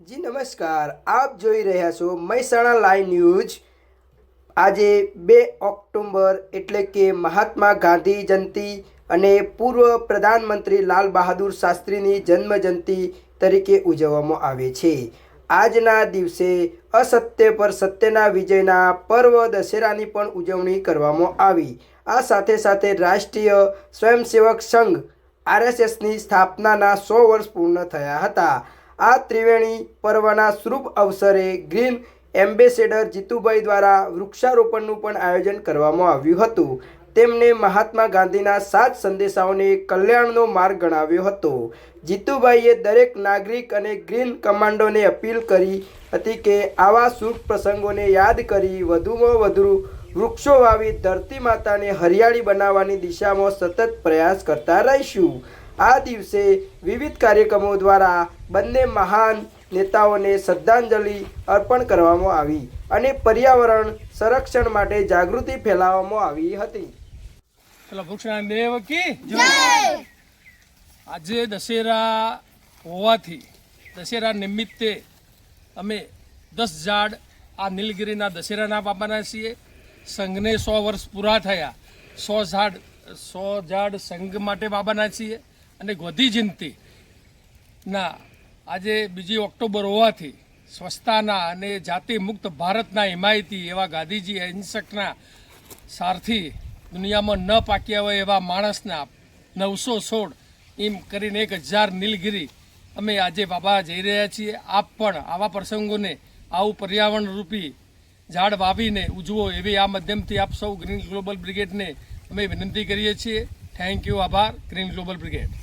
જી, નમસ્કાર. આપ જોઈ રહ્યા છો મહેસાણા લાઈવ ન્યૂઝ. આજે બે ઓક્ટોબર એટલે કે મહાત્મા ગાંધી જયંતિ અને પૂર્વ પ્રધાનમંત્રી લાલ બહાદુર શાસ્ત્રીની જન્મ જયંતિ તરીકે ઉજવવામાં આવે છે. આજના દિવસે અસત્ય પર સત્યના વિજયના પર્વ દશેરાની પણ ઉજવણી કરવામાં આવી. આ સાથે સાથે રાષ્ટ્રીય સ્વયંસેવક સંઘ આરએસએસની સ્થાપનાના સો વર્ષ પૂર્ણ થયા હતા. આ ત્રિવેણી પર્વના શુભ અવસરે ગ્રીન એમ્બેસેડર જીતુભાઈ દ્વારા વૃક્ષારોપણનું પણ આયોજન કરવામાં આવ્યું હતું. તેમને મહાત્મા ગાંધીના સાત સંદેશાઓને કલ્યાણનો માર્ગ ગણાવ્યો હતો. જીતુભાઈએ દરેક નાગરિક અને ગ્રીન કમાન્ડોને અપીલ કરી હતી કે આવા શુભ પ્રસંગોને યાદ કરી વધુમાં વધુ વૃક્ષો વાવી ધરતી માતાને હરિયાળી બનાવવાની દિશામાં સતત પ્રયાસ કરતા રહીશું. આ દિવસે વિવિધ કાર્યક્રમો દ્વારા બંને મહાન નેતાઓને શ્રદ્ધાંજલિ અર્પણ કરવામાં આવી અને પર્યાવરણ સંરક્ષણ માટે જાગૃતિ ફેલાવવામાં આવી હતી. આજે દશેરા હોવાથી દશેરા નિમિત્તે અમે દસ ઝાડ આ નીલગિરીના દશેરાના બાપાના છીએ. સંઘને સો વર્ષ પૂરા થયા. સો ઝાડ સો ઝાડ સંઘ માટે બાબાના છીએ. અને ગોધી જયંતિ ના આજે બીજી ઓક્ટોબર હોવાથી સ્વચ્છતાના અને જાતિ મુક્ત ભારતના હિમાયતી એવા ગાંધીજી અહિંસકના સારથી દુનિયામાં ન પાક્યા હોય એવા માણસના નવસો સોળ એમ કરીને એક હજાર નીલગીરી અમે આજે બાબા જઈ રહ્યા છીએ. આપ પણ આવા પ્રસંગોને, આવું પર્યાવરણ રૂપી ઝાડ વાવીને ઉજવો એવી આ માધ્યમથી આપ સૌ ગ્રીન ગ્લોબલ બ્રિગેડને અમે વિનંતી કરીએ છીએ. થેન્ક યુ આભાર ગ્રીન ગ્લોબલ બ્રિગેડ